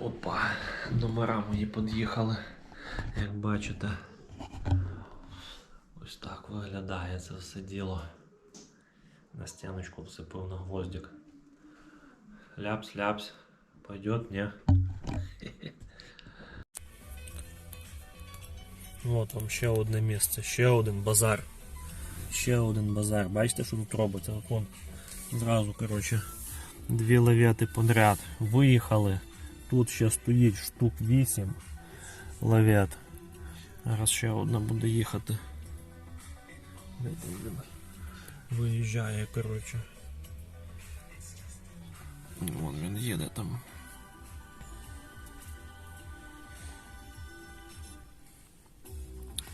Опа, номера мої під'їхали. Як бачите, ось так виглядає це все діло. На стіночку всипив на гвоздик. Ляпс, ляпс. Пойдет, не? Вот там ще одне місце, ще один базар. Ще один базар. Бачите, що тут робиться? От зразу, коротше, дві лавети подряд. Виїхали. Тут ще стоїть штук 8 лавет. Зараз ще одна буде їхати. Виїжджає, коротше. Вон він їде там.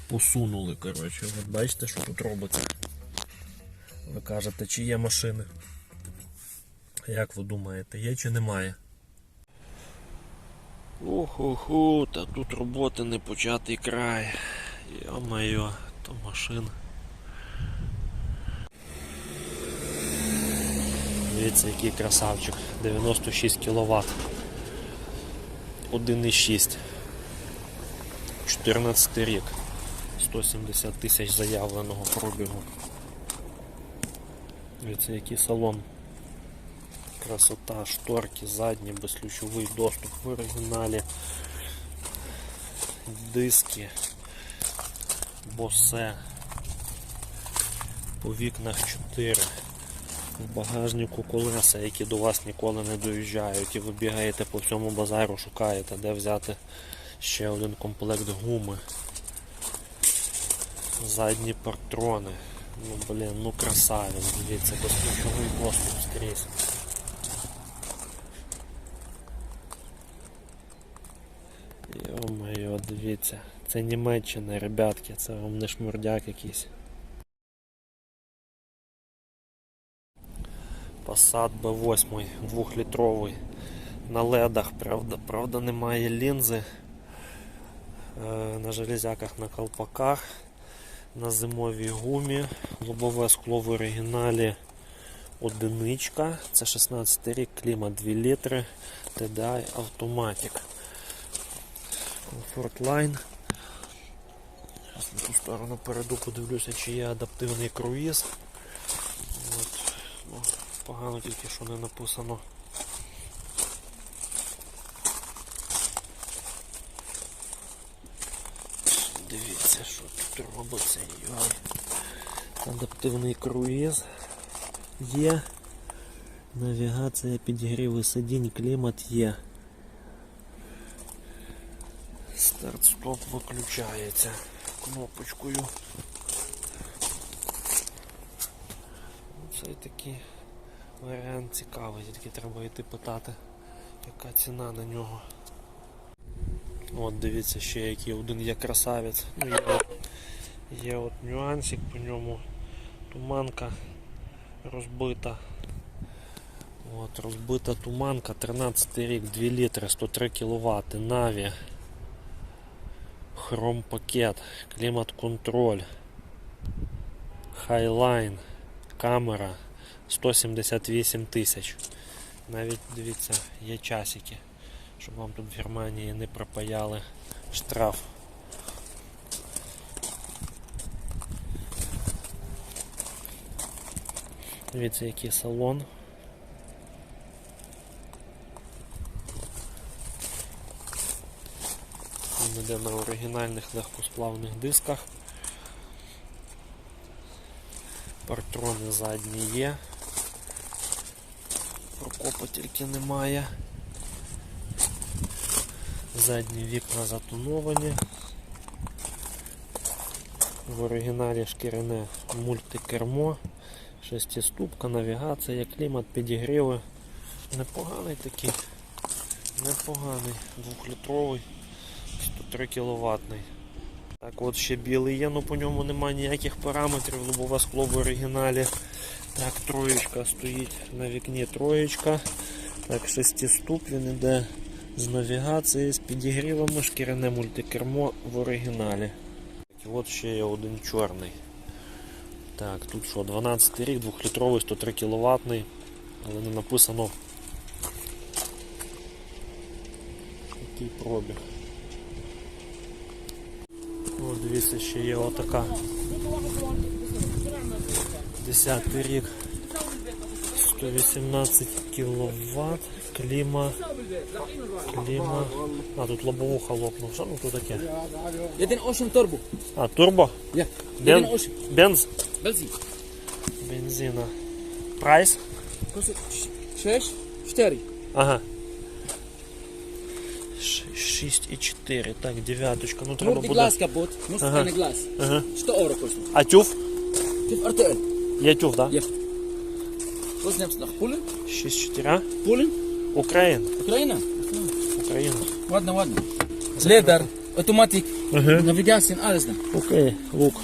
Посунули, коротше. От бачите, що тут робиться. Ви кажете, чи є машини? Як ви думаєте, є чи немає? Уху-ху, та тут роботи не початий край. Йо-моє, то машин. Дивіться, який красавчик. 96 кВт. 1,6. 14 рік. 170 тисяч заявленого пробігу. Дивіться, який салон. Красота, шторки, задні, безключовий доступ в оригіналі. Диски, босе. По вікнах 4. В багажнику колеса, які до вас ніколи не доїжджають. І ви бігаєте по всьому базару, шукаєте, де взяти ще один комплект гуми. Задні партрони. Ну блін, ну красавець, дивіться, безключовий доступ скрізь. Йо-моє, дивіться, це Німеччина, ребятки, це вам не шмурдяк якийсь. Passat B8 двохлітровий на ледах, правда, правда немає лінзи. Е, На железяках на колпаках, на зимовій гумі, лобове скло в оригіналі одиничка, це 16 рік, клімат 2 літри, TDI Automatic. Line. Зараз на ту сторону перейду, подивлюся, чи є адаптивний круїз. От. Ну, погано тільки що не написано. Дивіться, що тут робиться. Адаптивний круїз є. Навігація підігріви сидінь, клімат є. Старт-стоп виключається кнопочкою. Цей такий варіант цікавий, тільки треба йти питати, яка ціна на нього. От дивіться ще який один є красавець. Ну, є, є от нюансик по ньому. Туманка розбита. От, розбита туманка, 13 рік, 2 літри, 103 кВт, Наві. Хром пакет, клімат контроль, хайлайн, камера 178 тисяч. Навіть дивіться, є часики, щоб вам тут в Германії не пропаяли штраф. Дивіться, який салон. Він йде на оригінальних легкосплавних дисках. Партрони задні є. Прокопа тільки немає. Задні вікна затоновані. В оригіналі шкіряне мультикермо, шестиступка, навігація, клімат, підігріви. Непоганий такий, непоганий, двохлітровий. 103 кВт. Так, от ще білий є, але по ньому немає ніяких параметрів, лобове скло в оригіналі. Так, троєчка стоїть на вікні троєчка. Так, шестиступ, він йде з навігації, з підігрівами, шкіряне мультикермо в оригіналі. Так, от ще є один чорний. Так, тут що, 12 рік, 2-літровий, 103 кВт, але не написано такий пробіг. Ось дивіться, ще є отака. Десятий рік. 118 кВт, кліма. Кліма. А, тут лобовуха лопнув. Що ну тут таке? Єдин Ocean А, турбо? Yeah. Бен... Бенз? Бензин. Бензина. Прайс? 6, 4. Ага. 6,4. Так, дев'яточка. Ну треба буде. ласка, бот. Ну, Ага. стане глаз. Ага. 100 євро коштує. А тюф? Тип артель. Я тюф. Да? Є. Возьмемся на Пулин. 6,4. А? Пулин. Україн. Україна. Україна. Ладно, ладно. Ледар, автоматик, Ага. навігація, alles da. Окей, лук.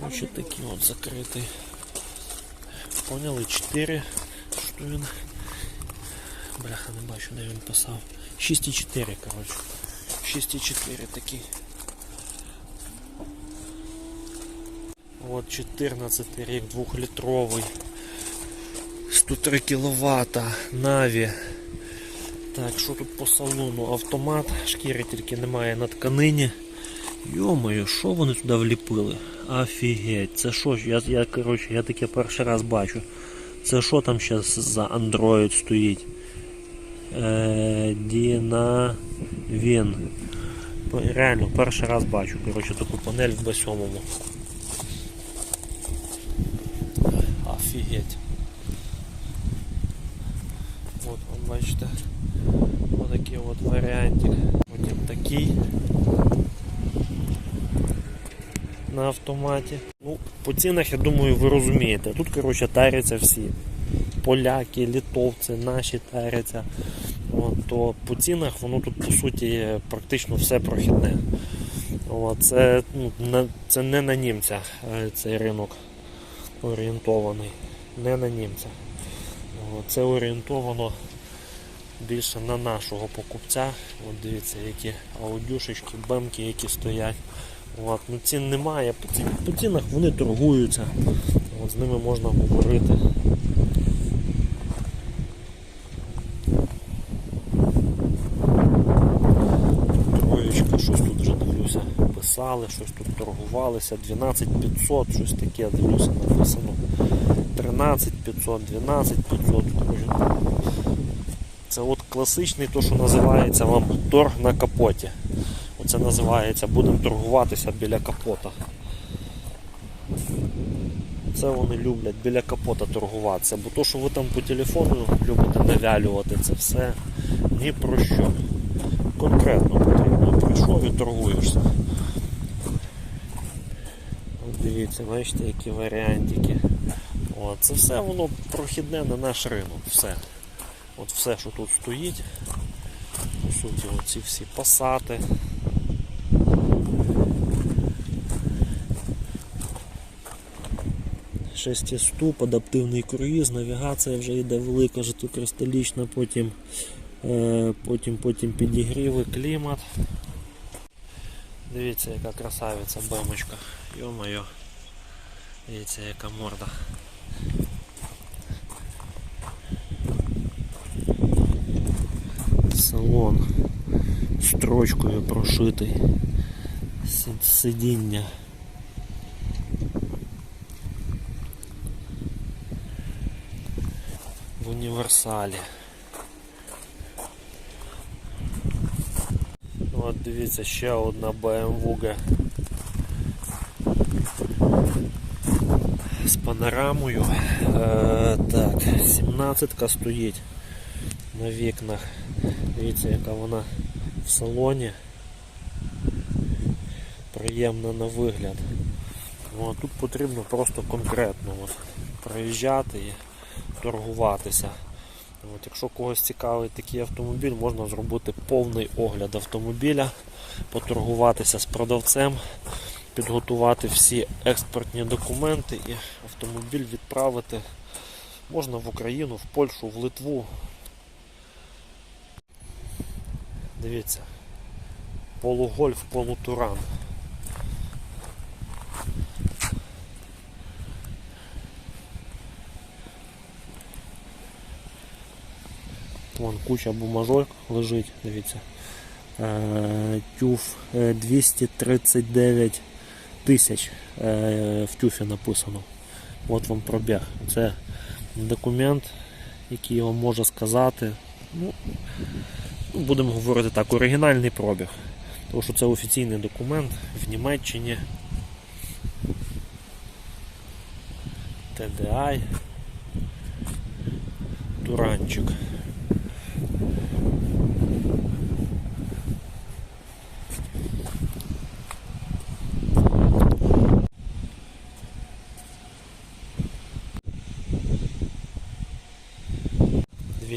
Короче, такий от закритий. Поняли, 4. Що він? Бляха, не бачу, де він писав. 6,4, коротше. 6,4 такий. От 14 рік, 2-літровий. 103 кВт. Наві. Так, що тут по салону? Автомат, шкіри тільки немає на тканині. Йомою, що вони туди вліпили? Офігеть, це що? Я, я, коротше, я таке перший раз бачу. Це що там зараз за Android стоїть? Е, Діна Він. Реально, перший раз бачу, коротше, таку панель в B7. Офігеть. От, от бачите. Отакий от варіантик. Потім такий. На автоматі. Ну, по цінах, я думаю, ви розумієте. Тут, коротше, таряться всі. Поляки, літовці, наші таряться. От, то по цінах воно тут по суті практично все прохідне. От, це, ну, це не на німця е, цей ринок орієнтований. Не на німця. От, це орієнтовано більше на нашого покупця. От дивіться, які аудюшечки, бемки, які стоять. От, ну, цін немає, по цінах вони торгуються. От, з ними можна говорити. Троєчка, щось тут вже дивлюся, писали, щось тут торгувалися, 12500, щось таке дивлюся написано. 13500, 12500. коротше. Це от класичний, то що називається вам торг на капоті. Оце називається будемо торгуватися біля капота. Це вони люблять біля капота торгуватися, бо то, що ви там по телефону любите навялювати, це все ні про що. Конкретно потрібно. Прийшов і торгуєшся. От дивіться, бачите, які варіантики. От, це все воно прохідне на наш ринок. Все. От все, що тут стоїть. По суті, оці всі пасати. Шестиступ, адаптивний круїз, навігація вже йде велика, жовтокристалічна, потім, е, потім, потім підігріви, клімат. Дивіться, яка красавиця бемочка. Йо-моє. Дивіться, яка морда. Салон строчкою прошитий. Сид- Сидіння. В універсалі. От дивіться, ще одна BMW панорамою. Е, так, 17 стоїть на вікнах. Дивіться, яка вона в салоні. Приємна на вигляд. От, тут потрібно просто конкретно от, приїжджати і торгуватися. От, якщо когось цікавить такий автомобіль, можна зробити повний огляд автомобіля, поторгуватися з продавцем, підготувати всі експортні документи і автомобіль відправити можна в Україну, в Польщу, в Литву. Дивіться, полугольф, полутуран. Вон куча бумажок лежить, дивіться. Е, тюф е, 239 тисяч е, в тюфі написано. От вам пробіг. Це документ, який вам може сказати. Ну, будемо говорити так, оригінальний пробіг. Тому що це офіційний документ в Німеччині. TDI. Туранчик.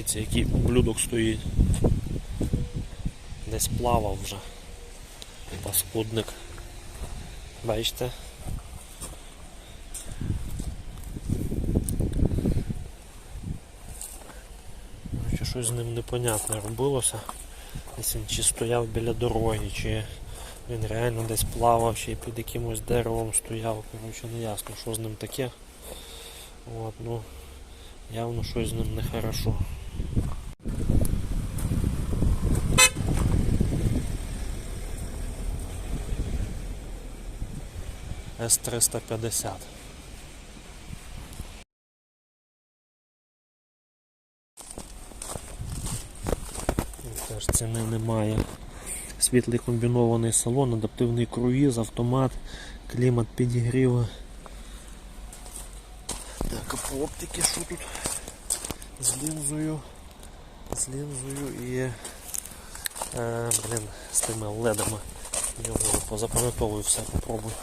Дивіться, який ублюдок стоїть. Десь плавав вже. Паскудник. Бачите? Щось з ним непонятне робилося. Десь він чи стояв біля дороги, чи він реально десь плавав, чи під якимось деревом стояв. Короче, не ясно, що з ним таке. От, ну, явно щось з ним нехорошо. С-350. Теж ціни немає. Світлий комбінований салон, адаптивний круїз, автомат, клімат підігріва. Так, а по оптики що тут? З лінзою. З лінзою і е, блін, з тими ледами. Його позапам'ятовую все, попробую.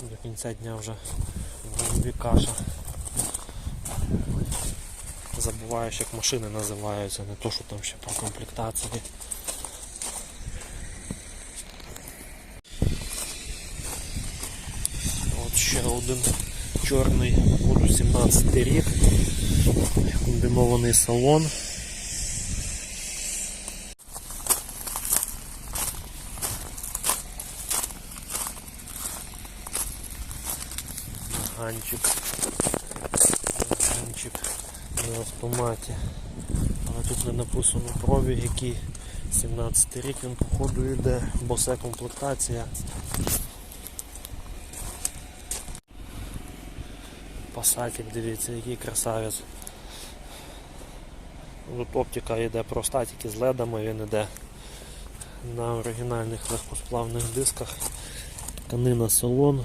До кінця дня вже в голові каша. Забуваєш, як машини називаються, не то, що там ще про комплектації. От ще один чорний, буду 17 рік, комбінований салон. Ганчик. Ганчик на автоматі. Але тут не написано пробіг, який 17 рік він походу йде, бо все комплектація. Пасатик, дивіться, який красавець. Тут оптика йде просто тільки з ледами, він йде на оригінальних легкосплавних дисках. Тканина салон.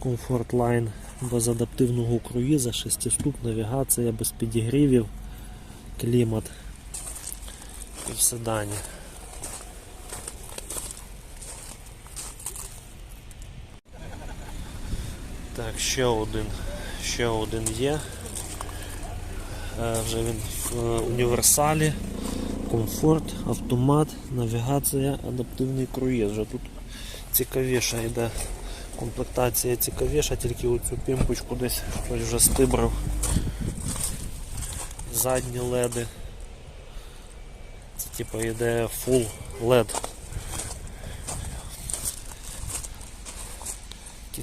Comfort Line без адаптивного круїза, шестиступ, навігація, без підігрівів, клімат і в седані. Так, ще один, ще один є. Е, Вже він в універсалі, комфорт, автомат, навігація, адаптивний круїз. Вже тут цікавіше йде комплектація цікавіша, тільки оцю пімпочку десь хтось вже стибрав. Задні леди. Це типу йде full LED.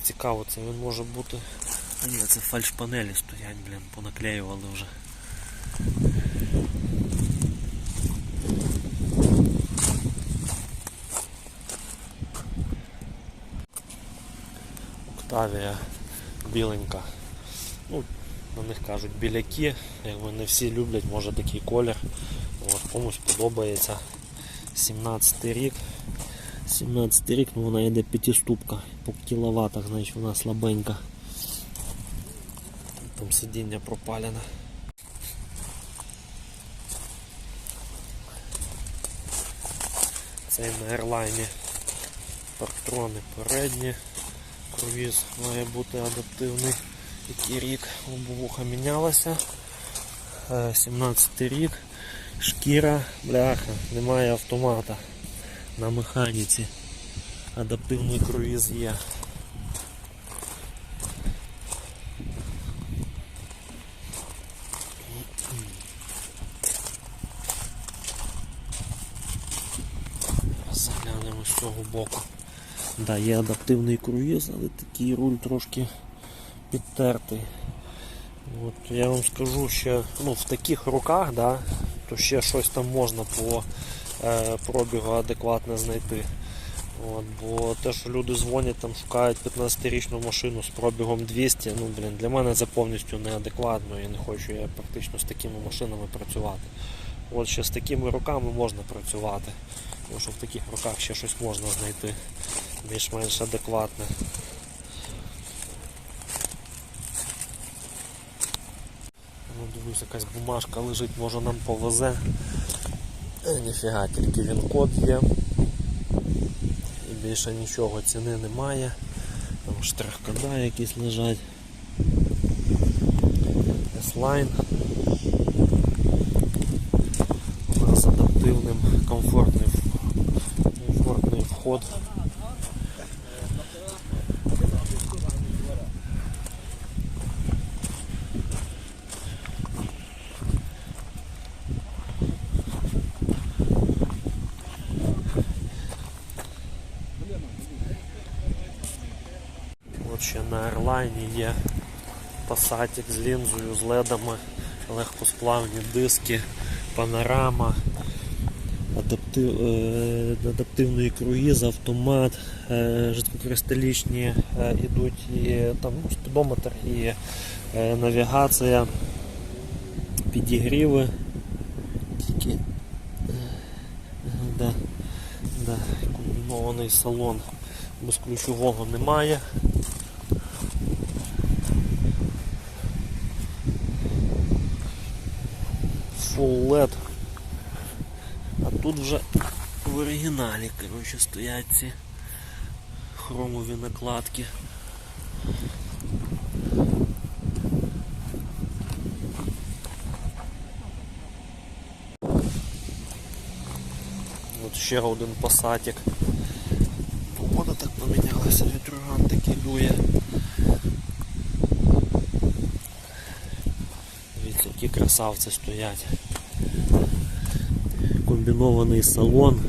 Цікаво, це він може бути. А ні, це фальш панелі стоять, блін, понаклеювали вже. Октавія біленька. Ну, на них кажуть біляки, якби не всі люблять, може такий колір. От, комусь подобається. 17 рік. 17 рік, ну вона йде п'ятиступка по кіловатах, значить вона слабенька. Там сидіння пропалене. Цей на ерлайні парктрони передні. Круїз має бути адаптивний. Який рік лобовуха мінялася. Е, 17 рік. Шкіра, бляха, немає автомата на механіці. Адаптивний круїз є. Заглянемо з цього боку. Да, є адаптивний круїз, але такий руль трошки підтертий. От я вам скажу, що ну, в таких руках, да, то ще щось там можна по пробігу адекватне знайти. От, бо те, що люди дзвонять, там шукають 15-річну машину з пробігом 200, ну блін, для мене це повністю неадекватно. Я не хочу я практично з такими машинами працювати. От ще з такими руками можна працювати. Тому що в таких руках ще щось можна знайти більш-менш адекватне. Ну, дивлюсь, якась бумажка лежить, може нам повезе. Е, ніфіга, тільки він код є. І більше нічого ціни немає. Там штрих-кода якісь лежать. S-Line. Нас адаптивним комфортний, комфортний вход. От ще на Airline є пасатик з лінзою, з ледами, легкосплавні диски, панорама, адаптив, е, адаптивний круїз, автомат, е, жидкокристалічні е, ідуть і там ну, спідометр і е, навігація, підігріви. Тільки да, да, комбінований салон безключового немає. Full LED. А тут вже в оригіналі, коротше, стоять ці хромові накладки. От ще один пасатик. Погода так помінялася, вітроган такий дує. Дивіться, які красавці стоять. Комбінований салон,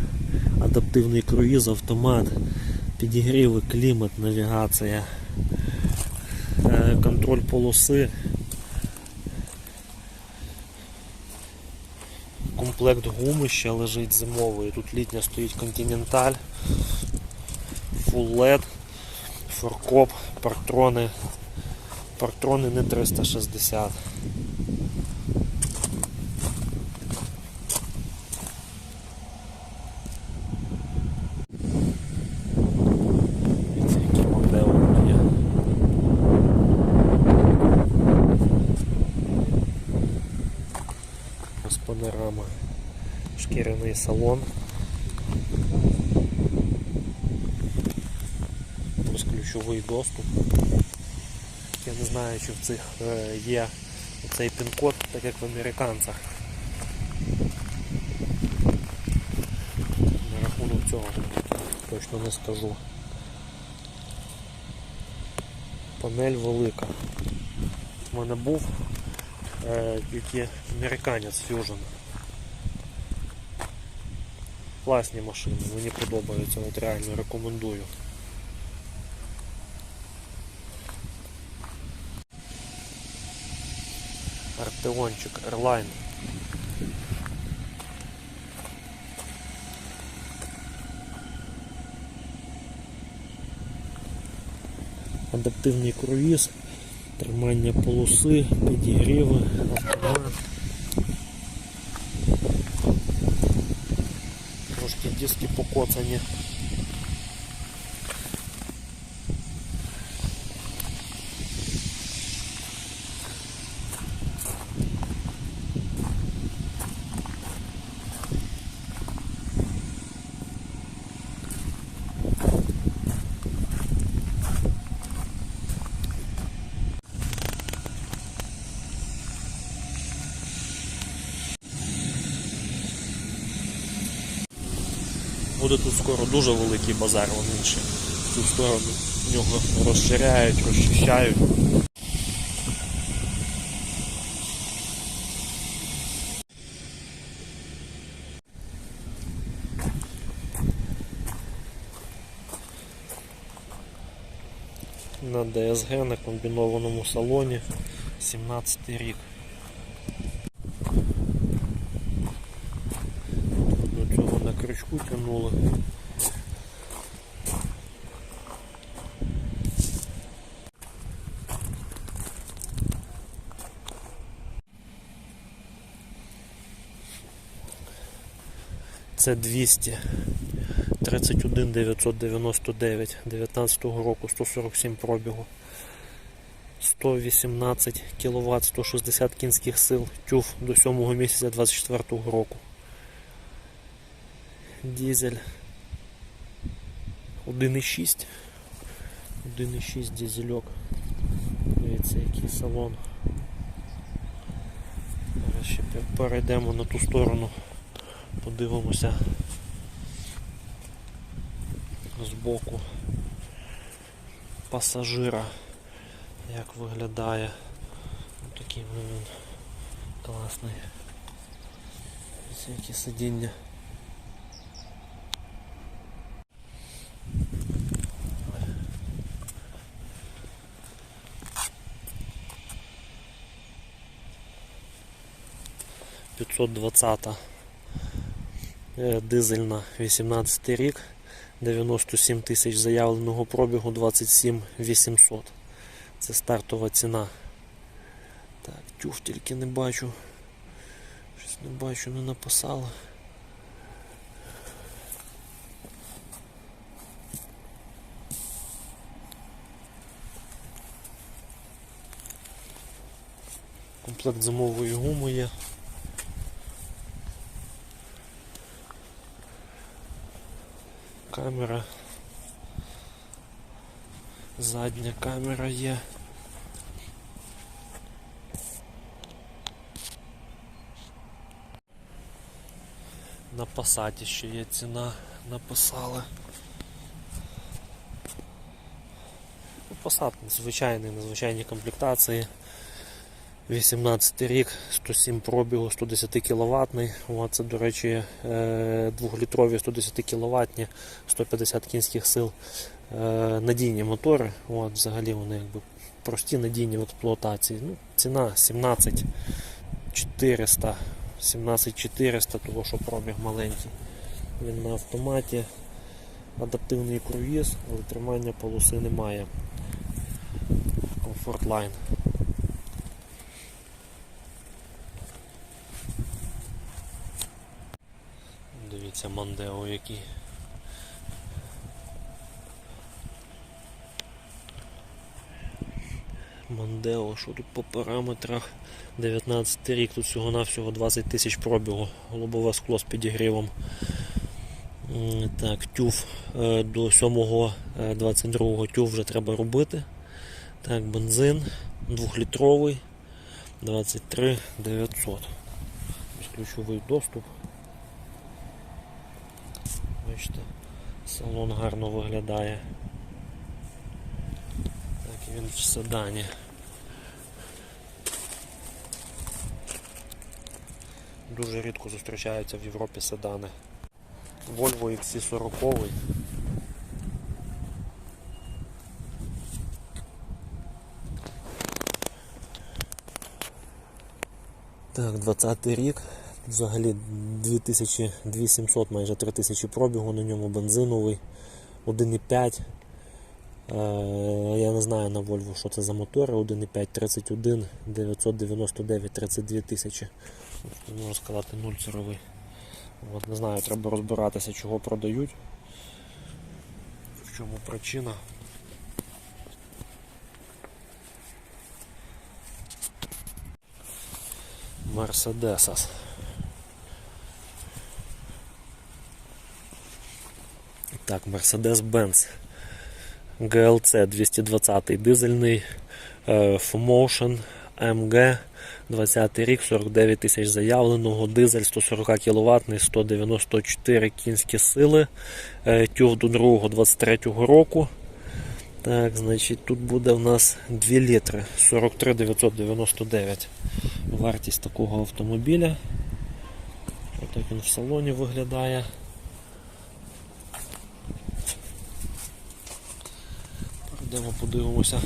адаптивний круїз, автомат, підігріви, клімат, навігація, е, контроль полоси. Комплект гуми ще лежить зимовий. Тут літня стоїть Continental, Full LED, форкоп, партрони. Партрони не 360. Дивіться, які модели тут є. Ось панорама. Шкіряний салон. Безключовий доступ. Я не знаю, чи в цих е, є цей пін-код, так як в американцях. На рахунок цього точно не скажу. Панель велика. У мене був е, тільки американець Fusion. Класні машини, мені подобаються, от реально рекомендую. Артеончик Airline. Адаптивний круїз, тримання полоси, підігріви, автомат. Трошки диски покоцані. Буде тут скоро дуже великий базар, вони ще цю сторону нього розширяють, розчищають. На ДСГ на комбінованому салоні 17 рік. До цього на тянули. Це 200. 31 999 19 року 147 пробігу. 118 кВт, 160 кінських сил, тюф до 7 місяця 24 року. Дізель 1,6. 1,6 дізельок. Дивіться, який салон. Зараз ще перейдемо на ту сторону, подивимося збоку пасажира як виглядає. Ось Такий він класний. Ось які сидіння. П'ятсот двадцята е, дизельна 18 рік, 97 тисяч заявленого пробігу, 27 800. Це стартова ціна. Так, тюф тільки не бачу. Щось не бачу, не написала. Комплект зимової гуми є. Камера. Задня камера є. На пасаті ще є ціна, написали. Ну, Посад звичайний, на звичайній комплектації. 18 рік, 107 пробігу, 110 кВт. Це, до речі, 2-літрові 110 кВт, 150 кінських сил. Е, Надійні мотори. От, взагалі вони якби прості надійні в експлуатації. Ну, ціна 17 400, 17 400, того що пробіг маленький. Він на автоматі. Адаптивний круїз, але тримання полоси немає. Line. Дивіться Мандео який. Мандео, що тут по параметрах 19 рік, тут всього-навсього 20 тисяч пробігу, голубове скло з підігрівом. Так, тюф е, до 7-22 тюф вже треба робити. Так, бензин 2-літровий 23 900. Ось Ключовий доступ. Бачите, салон гарно виглядає. Так, він в седані. Дуже рідко зустрічаються в Європі седани. Volvo XC40. Так, 20 рік. Взагалі 2200 майже 3000 пробігу на ньому бензиновий 1,5. Е, я не знаю на Volvo, що це за мотори. 1,5 31 999 32 тисячі. Можна сказати 0 цировий. От, не знаю, треба розбиратися, чого продають. В чому причина. Мерседесас. Так, Mercedes-Benz GLC 220 дизельний е, MG 20 рік, 49 тисяч заявленого, дизель 140 кВт, 194 кінські сили, е, тюв до другого 23 року. Так, значить, тут буде в нас 2 літри 43 999 вартість такого автомобіля. Отак він в салоні виглядає. Перейдемо, подивимося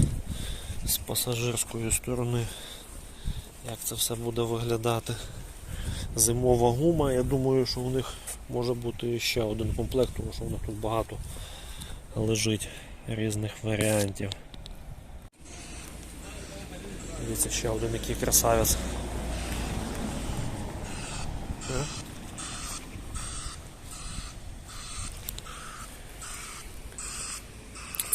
з пасажирської сторони. як це все буде виглядати. Зимова гума, я думаю, що у них може бути ще один комплект, тому що у них тут багато лежить різних варіантів. Дивіться, ще один який красавець.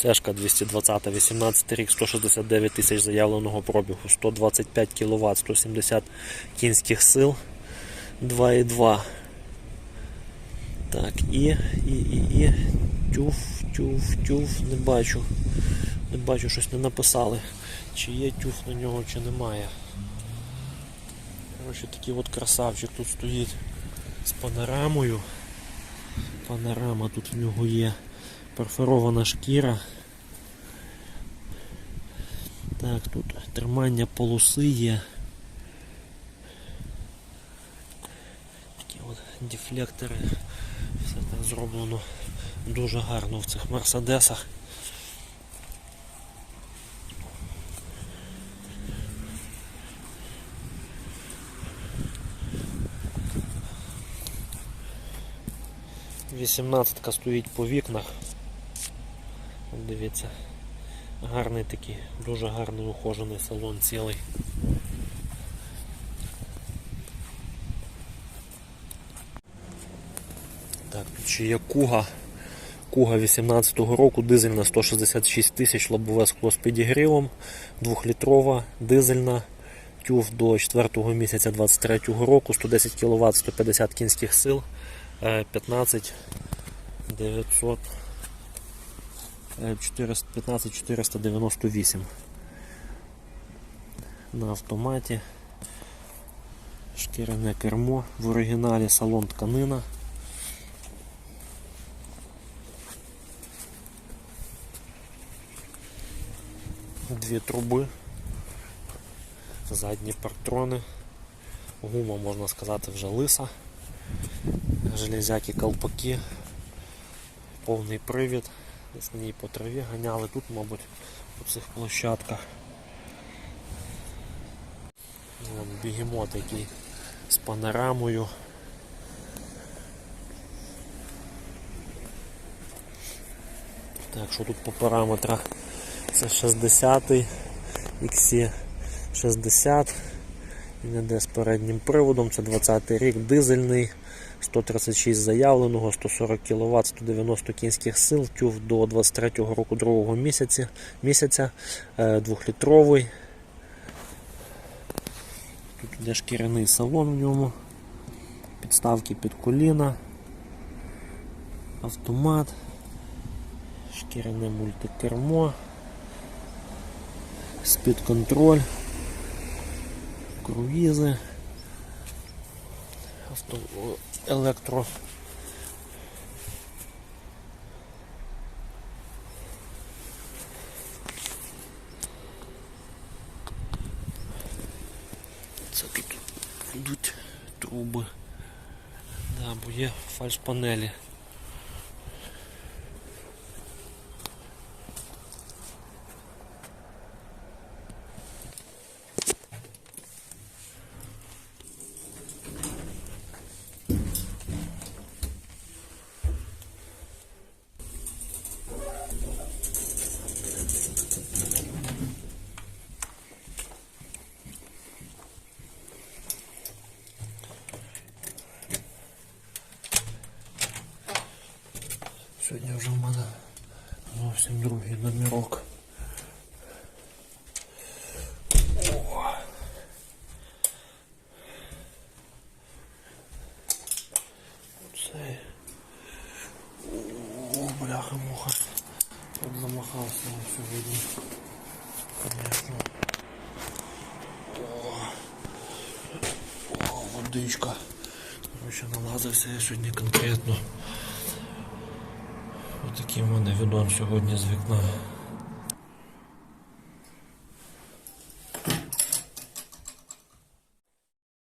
Цешка 220, 18 рік, 169 тисяч заявленого пробігу, 125 кВт, 170 кінських сил, 2,2. Так, і, і, і, і. Тюф, тюф, тюф, не бачу. Не бачу, щось не написали. Чи є тюф на нього, чи немає. Коротше, такий от красавчик тут стоїть з панорамою. Панорама тут в нього є перфорована шкіра. Так, тут тримання полоси є. Такі от дефлектори. Все так зроблено дуже гарно в цих мерседесах. Вісімнадцятка стоїть по вікнах. Дивіться. Гарний такий, дуже гарний ухожений салон цілий. Так, тут є куга. Куга 18-го року, дизельна 166 тисяч, лобове скло з підігрівом, 2-літрова, дизельна, тюф до 4-го місяця 23-го року, 110 кВт, 150 кінських сил, е, 15 900 е, 400 15 498 на автоматі. Шкіряне кермо, в оригіналі салон тканина. Дві труби, задні партрони, гума, можна сказати, вже лиса, железяки, колпаки, повний привід, десь на ній по траві ганяли тут, мабуть, по цих площадках. Вон бігемот який з панорамою. Так, що тут по параметрах? Це 60 XC 60 він іде з переднім приводом, це 20 й рік, дизельний, 136 заявленого, 140 кВт, 190 кінських сил, тюф до 23 року другого місяці, місяця, 2-літровий. Тут іде шкіряний салон в ньому, підставки під коліна, автомат, шкіряне мультикермо спідконтроль, круїзи, авто, електро. Це тут йдуть труби. Да, бо є фальшпанелі. зовсім другий номерок. О. Цей. О, бляха-муха. От замахався я сьогодні. Конечно. О. О, водичка. Короче, налазився я сьогодні конкретно. Отакий вони відомо сьогодні з вікна.